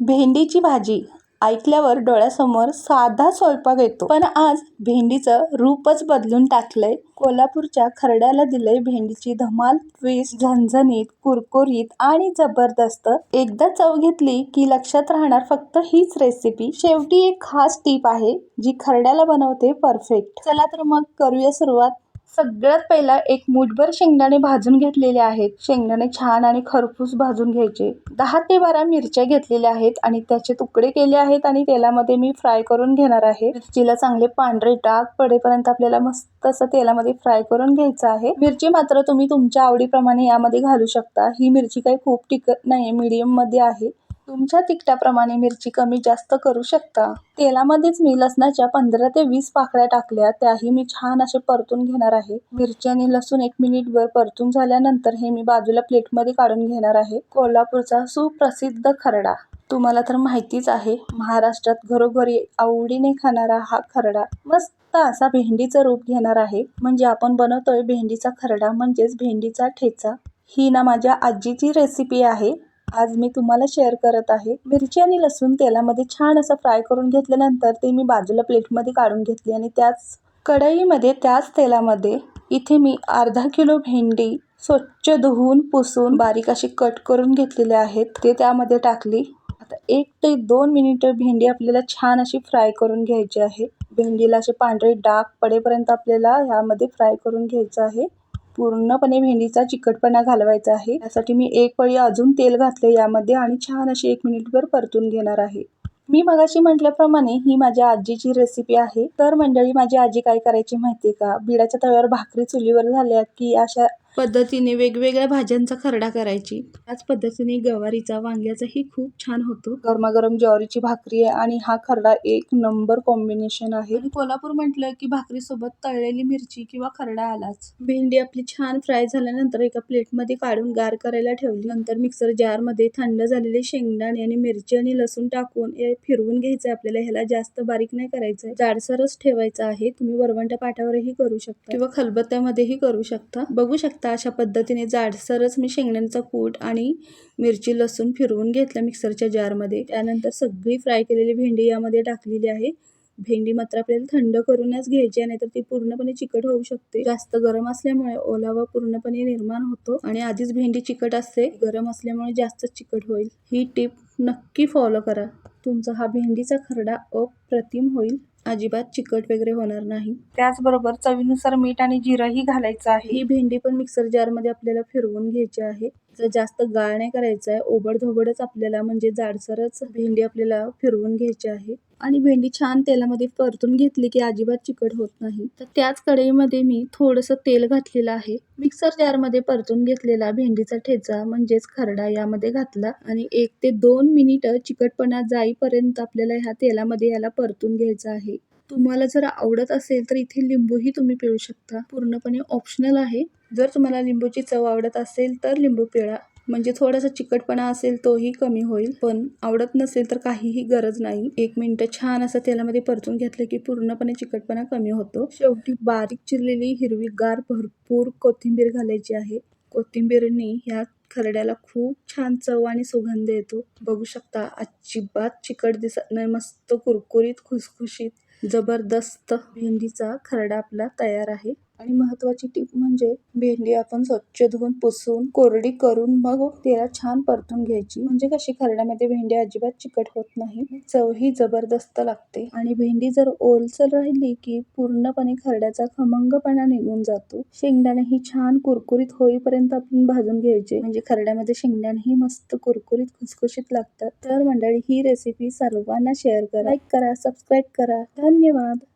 भेंडीची भाजी ऐकल्यावर डोळ्यासमोर साधा स्वयंपाक येतो. पण आज भेंडीचं रूपच बदलून टाकलंय. कोल्हापूरच्या खरड्याला दिलंय भेंडीची धमाल ट्विस्ट झणझणीत कुरकुरीत आणि जबरदस्त. एकदा चव घेतली की लक्षात राहणार फक्त हीच रेसिपी शेवटी एक खास टीप आहे जी खरड्याला बनवते परफेक्ट चला तर मग करूया सुरुवात. सगळ्यात पहिला एक मुठभर शेंगदाणे भाजून घेतलेले आहेत. शेंगदाणे छान आणि खरपूस भाजून घ्यायचे. दहा ते बारा मिरच्या घेतलेल्या आहेत आणि त्याचे तुकडे केले आहेत आणि तेलामध्ये मी फ्राय करून घेणार आहे. मिरचीला चांगले पांढरे डाग पडेपर्यंत आपल्याला मस्त असं तेलामध्ये फ्राय करून घ्यायचं आहे. मिरची मात्र तुम्ही तुमच्या आवडीप्रमाणे यामध्ये घालू शकता. ही मिरची काही खूप टिकत नाही मीडियममध्ये आहे. तुमच्या तिखटाप्रमाणे मिरची कमी जास्त करू शकता. तेलामध्येच मी लसणाच्या पंधरा ते वीस पाकळ्या टाकल्या त्याही मी छान असे परतून घेणार आहे. मिरची आणि लसूण एक मिनिटभर परतून झाल्यानंतर हे मी बाजूला प्लेटमध्ये काढून घेणार आहे. कोल्हापूरचा सुप्रसिद्ध खरडा. तुम्हाला तर माहितीच आहे महाराष्ट्रात घरोघरी आवडीने खाणारा हा खरडा मस्त असा भेंडीचं रूप घेणार आहे. म्हणजे आपण बनवतोय भेंडीचा खरडा म्हणजेच भेंडीचा ठेचा. ही ना माझ्या आजीची रेसिपी आहे. आज मी तुम्हाला शेअर करत आहे. मिरची आणि लसूण तेलामध्ये छान असं फ्राय करून घेतल्यानंतर ते मी बाजूला प्लेटमध्ये काढून घेतली आणि त्याच कढईमध्ये त्याच तेलामध्ये इथे मी अर्धा किलो भेंडी स्वच्छ धुवून पुसून बारीक अशी कट करून घेतलेले आहेत. ते त्यामध्ये टाकली. आता एक ते दोन मिनिटं भेंडी आपल्याला छान अशी फ्राय करून घ्यायची आहे. भेंडीला असे पांढरे डाग पडेपर्यंत आपल्याला ह्यामध्ये फ्राय करून घ्यायचं आहे. पूर्णपणे भेंडीचा चिकटपणा घालवायचा आहे. त्यासाठी मी एक पळी अजून तेल घातले यामध्ये आणि छान अशी एक मिनिटभर परतून घेणार आहे. मी मगाशी म्हटल्याप्रमाणे ही माझ्या आजीची रेसिपी आहे. तर मंडळी माझी आजी काय करायची माहिती का? बिडाच्या तव्यावर भाकरी चुलीवर झाल्या की अशा पद्धतीने वेगवेगळ्या भाज्यांचा खरडा करायची. त्याच पद्धतीने गवारीचा वांग्याचाही खूप छान होतो. गरमागरम ज्वारीची भाकरी आहे आणि हा खरडा एक नंबर कॉम्बिनेशन आहे. कोल्हापूर म्हटलं की भाकरी सोबत तळलेली मिरची किंवा खरडा आलाच. भेंडी आपली छान फ्राय झाल्यानंतर एका प्लेटमध्ये काढून गार करायला ठेवली. नंतर मिक्सर जारमध्ये थंड झालेले शेंगदाणे आणि मिरची आणि लसूण टाकून फिरवून घ्यायचं आपल्याला. ह्याला जास्त बारीक नाही करायचंय. जाडसरच ठेवायचं आहे. तुम्ही वरवंट्या पाठावरही करू शकता. किंवा खलबत्त्यामध्येही करू शकता. बघू शकता अशा पद्धतीने जाडसरच मी शेंगण्यांचा कूट आणि मिरची लसूण फिरवून घेतला मिक्सरच्या जारमध्ये. त्यानंतर सगळी फ्राय केलेली भेंडी यामध्ये टाकलेली आहे. भेंडी मात्र आपल्याला थंड करूनच घ्यायची आहे नाहीतर ती पूर्णपणे चिकट होऊ शकते. जास्त गरम असल्यामुळे ओलावा पूर्णपणे निर्माण होतो आणि आधीच भेंडी चिकट असते. गरम असल्यामुळे जास्त चिकट होईल. ही टिप नक्की फॉलो करा. तुमचा हा भेंडीचा खरडा अप्रतिम होईल. अजिबात चिकट वगैरे होणार नाही. त्याचबरोबर चवीनुसार मीठ आणि जिरंही घालायचं आहे. ही भेंडी पण मिक्सर जारमध्ये आपल्याला फिरवून घ्यायची आहे. जर जास्त गाळ नाही करायचं आहे ओबडधोबडच आपल्याला म्हणजे जाडसरच भेंडी आपल्याला फिरवून घ्यायची आहे. आणि भेंडी छान तेलामध्ये परतून घेतली की अजिबात चिकट होत नाही. तर त्याच कढईमध्ये मी थोडंसं तेल घातलेलं आहे. मिक्सर जारमध्ये परतून घेतलेला भेंडीचा ठेचा म्हणजेच खरडा यामध्ये घातला. आणि एक ते दोन मिनिटं चिकटपणा जाईपर्यंत आपल्याला ह्या तेलामध्ये याला परतून घ्यायचं आहे. तुम्हाला जर आवडत असेल तर इथे लिंबूही तुम्ही पिळू शकता. पूर्णपणे ऑप्शनल आहे. जर तुम्हाला लिंबूची चव आवडत असेल तर लिंबू पिळा. म्हणजे थोडासा चिकटपणा असेल तोही कमी होईल. पण आवडत नसेल तर काहीही गरज नाही. एक मिनटं छान असं तेलामध्ये परतून घेतलं की पूर्णपणे चिकटपणा कमी होतो. शेवटी बारीक चिरलेली हिरवीगार भरपूर कोथिंबीर घालायची आहे. कोथिंबीरनी ह्या खरड्याला खूप छान चव आणि सुगंध येतो. बघू शकता अजिबात चिकट दिसत नाही मस्त कुरकुरीत खुसखुशीत जबरदस्त भेंडीचा खरडा आपला तयार आहे. आणि महत्वाची टीप म्हणजे भेंडी आपण स्वच्छ धुवून पुसून कोरडी करून मग त्याला छान परतून घ्यायची. म्हणजे कशी खरड्यामध्ये भेंडी अजिबात चिकट होत नाही. चव ही जबरदस्त लागते. आणि भेंडी जर ओलसर राहिली की पूर्णपणे खरड्याचा खमंगपणा निघून जातो. शेंगदाणे ही छान कुरकुरीत होईपर्यंत आपण भाजून घ्यायचे. म्हणजे म्हणजे खरड्यामध्ये शेंगदाणे ही मस्त कुरकुरीत खुसखुशीत लागतात. तर मंडळी ही रेसिपी सर्वांना शेअर करा. लाईक करा सबस्क्राईब करा. धन्यवाद.